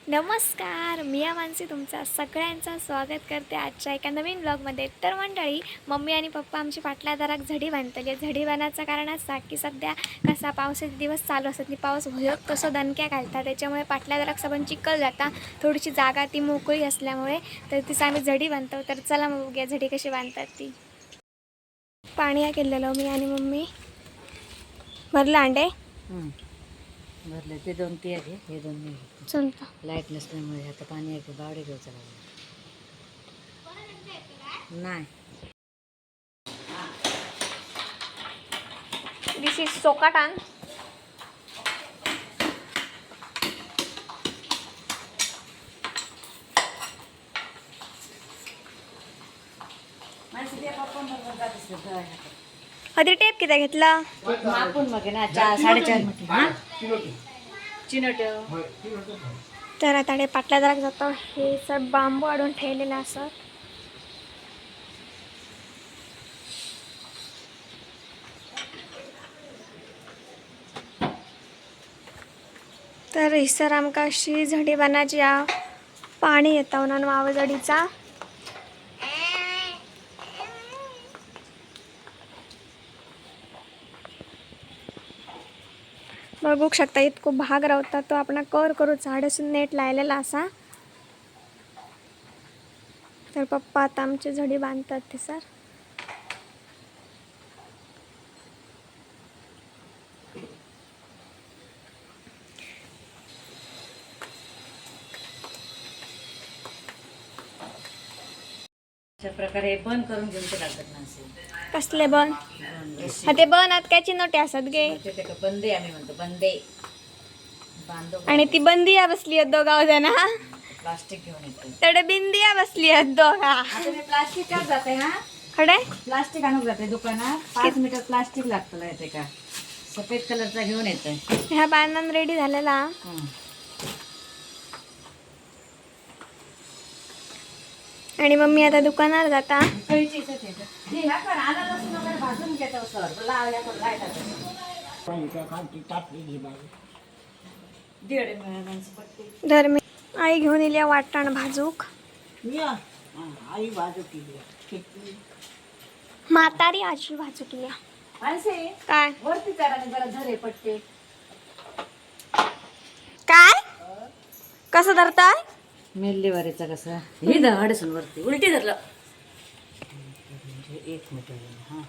नमस्कार मिया मानसी तुमचा सगळ्यांचं स्वागत करते आजच्या एका नवीन ब्लॉगमध्ये तर मंडळी मम्मी आणि पप्पा आमची पाटल्या दराक झडी बांधतली झडी बांधायचं कारण असा की सध्या कसा पावसाचे दिवस चालू असतात आणि पाऊस भयक कसं दणक्या घालतात त्याच्यामुळे पाटल्या दराक सबन चिखल जाता. थोडीशी जागा ती मोकळी असल्यामुळे तर तिचं आम्ही झडी बांधतो. तर चला मग बघूया झडी कशी बांधतात ती. पाणी केलेलं मी आणि मम्मी. भरलं अंडे. भरले ते दोन ते आहे हे दोन मी चलता लाइट नसल्यामुळे आता पाणी आहे बावडे घेऊ चला. नाही. दिस इज सोकाटान हदी टेप किती घेतला? आपण मग ना चार साडेचार. चिनट तर आता हे पाटल्या जरा जातो. हे सब बांबू आडून ठेवलेलं असं तर हिसर आमकां अशी झडी बांधाची हा पाणी येता म्हणून वाव मग बघू शकता इतको भाग रावता तो आपण कर करू झाडसून नेट लायलेला असा. तर पप्पा आता आमची झडी बांधतात ते सर. अशा प्रकारे बंद करून घेऊन लागत नसेल कसले बन? हा ते बन आत काय चिनोटे असत गे. बंदे आम्ही म्हणतो बंदे बांधो आणि ती बंदिया बसली आहेत दोघा जण प्लास्टिक घेऊन येतो. तडे बिंदिया बसली आहेत दोघा. प्लास्टिकच जाते हा? खडे? प्लास्टिक आणून जाते दुकानात. पाच मीटर प्लास्टिक लागतं येते का? सफेद कलरचा घेऊन येतोय ह्या बांधून रेडी झालेला हं. आणि मम्मी आता दुकानात जाता कैची इथं ठेवतो. हे ह्या कर, आलं लसूण वगैरे भाजून घेतो सर लाव ह्या कर, लाइट आता. दीड मिनिटांची पट्टी. धर मी आई घेऊन येल्या वाटाण भाजूक. म्हातारी आजी भाजू केल्या माणसे काय? काय? कसं धरताय? मेल्लीवारीचा कसा? हे धर हडसून वरती. उलटी धरलं. म्हणजे एक मीटर हां.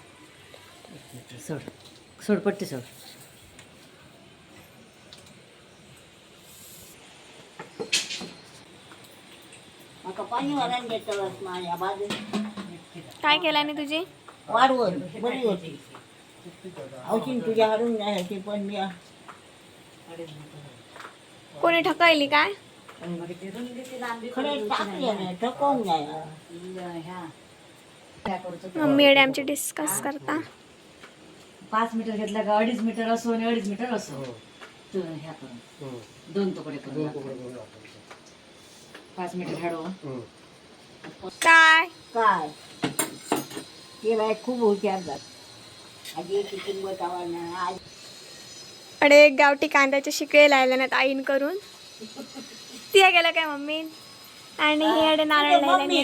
एक सोड. सोड पट्टी सोड. पाणी वाढायला घेतलं माझ्या बाजू काय केल्याने तुझी? वाढवून बरी होती. औषध तुझ्या हाडून नाही पण मी कोणी ठकायली काय? खरं टाकले नाही ठकवून नाही ह्या काय करतो मम्मी एडे आमची डिस्कस करता. पाच मीटर घेतला का अडीच मीटर असो आणि अडीच मीटर असो. तू ह्या करून दोन तुकडे करून पाच मीटर हाडो काय? काय? ते बाय खूप आजी नाही आज अडे एक गावठी कांद्याचे शिकळे लायले नाहीत आईन करून. ती गेलं काय मम्मी? आणि हे नारळ मम्मी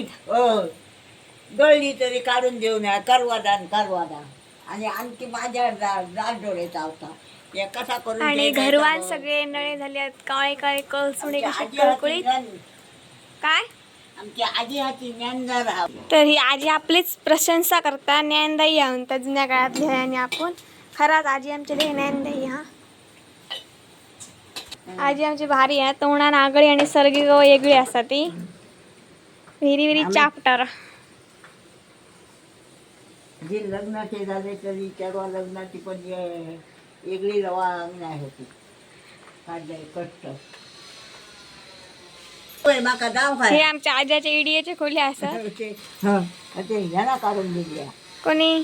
गळली तरी काढून देऊ नये करवादान करवादान आणि आणखी माझ्या दाट डोळे चावता हे कसा करून आणि तो? सगळे नळे झाले आहेत काळे काळे कळसुणे कसे कळकुळीत? काय? आमची आजी हाती ज्ञानदार हा तर ही आजी आपलीच प्रशंसा करता ज्ञानदायी आहोत. त्या जुन्या काळातल्या आणि आपण. खराच आजी आमच्या लई ज्ञानदायी हा. आजी आमची भारी आहे. तोंडान आगळी आणि सर्गी वेगळी असतात ती. विहिरी विहिरी चापटार. जे लग्नाचे झाले तरी तेव्हा लग्नाची पण ये- वेगळी रवा नाही होती काढले कष्ट. होय माका दाव हे काय आमच्या आज्याच्या इडियाचे खोली असतात ते हं, ते ह्याला काढून दिल्या कोणी?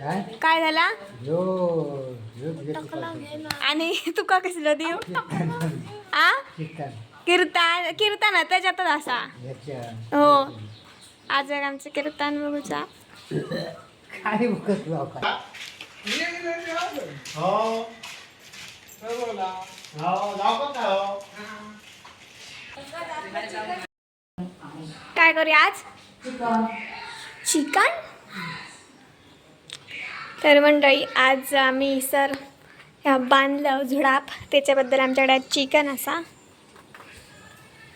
काय? झाला? आणि तुका कसलं देऊ? आ कीर्तन. कीर्तन. त्याच्यातच असा. हो. आज एक आमचं कीर्तन बघूचा काय बघत लोक काय करूया आज? चिकन? तर मंडळी आज आम्ही सर ह्या बांधलं झुडाप. त्याच्याबद्दल आमच्याकडे आज चिकन असा.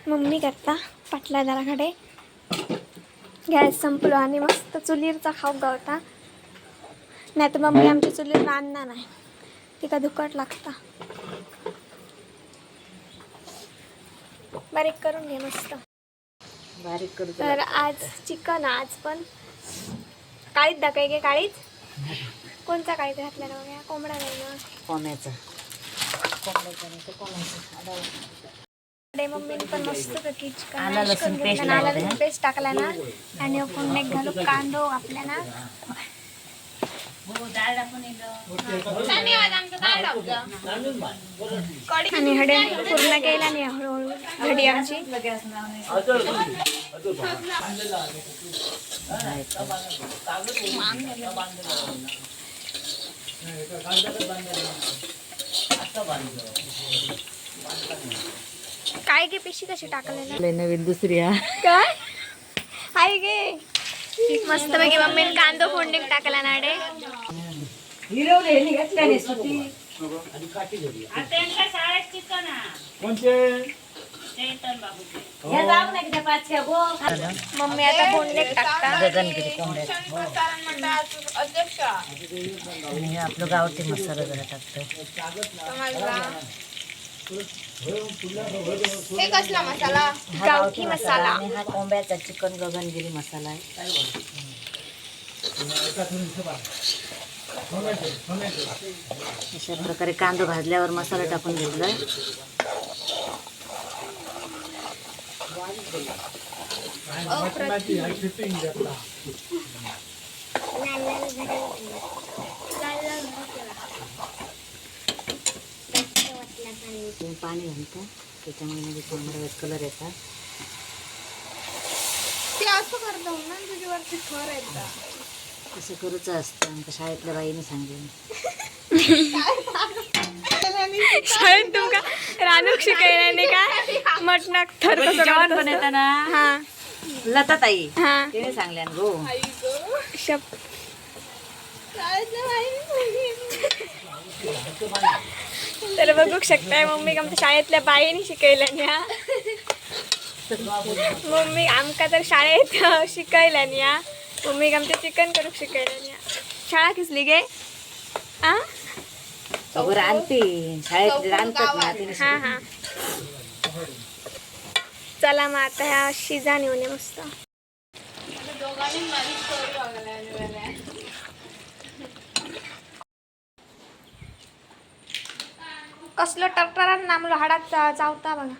मम्मी करता पाटल्या दाराकडे गॅस संपलो आणि मस्त चुलीरचा खाऊ गावता. नाही तर मम्मी आमची चुलीर रांधणार नाही. तिका दुखट लागता. बारीक करून घे मस्त. बारीक करू तर आज चिकन आज पण काळीच दाखवाय गे काळीच? कोणता काळीच घातला ना बघा कोंबडा नाही ना. कोण्याचं कोंबड्याचं. नाही तर इकडे मम्मीने पण मस्त मॅश लसूण पेस्ट घेतलं. आलं लावते, लसूण? पेस्ट टाकला ना. आणि आपण एक घालू कांदो आपल्या ना आणि हडे पूर्ण केला नाही हळूहळू घडी आमची. काय गे पिशी कशी टाकलेला? लय नवीन दुसरी हा. काय? हाय गे. मस्त पैकी मम्मीने कांदो फोडणी टाकला ना रे. हिरवले घेतल्याने सुती. ह्या जाऊ नाही त्या पाचक्या गो मम्मी आता फोडणी टाकता गगनगिरी कोंबड्यात आणि हे आपलं गावठी मसाला जरा टाकतो. हा गावठी मसाला. आणि हा कोंब्याचा चिकन गगनगिरी मसाला आहे. अशा प्रकारे कांदा भाजल्यावर मसाला टाकून घेतलाय दोन पाणी घालतो त्याच्यामुळे म्हणजे कलर येतात ते असं करूच असतं. आमच्या शाळेतल्या बाईने सांगितलं. शाळेत तुमका रानूक शिकायला नाही का मटणाक थर कसं जेवण. येतं ना हा. लता ताई हा. तिने सांगल्या गो. शप. तर बघू शकताय मम्मी आमच्या शाळेतल्या बाईने शिकायला न्या मम्मी आमका तर शाळेत शिकायला न्या मम्मी आमच्या चिकन करूक शिकायला न्या शाळा किसली गे? आ? अगं रांधते शाळेत रांधतात ना तिने हा हा. चला मग आता ह्या शिजा नेऊन ये मस्त. कसलं टरटरात नामलो हाडात चा- चावता बघा.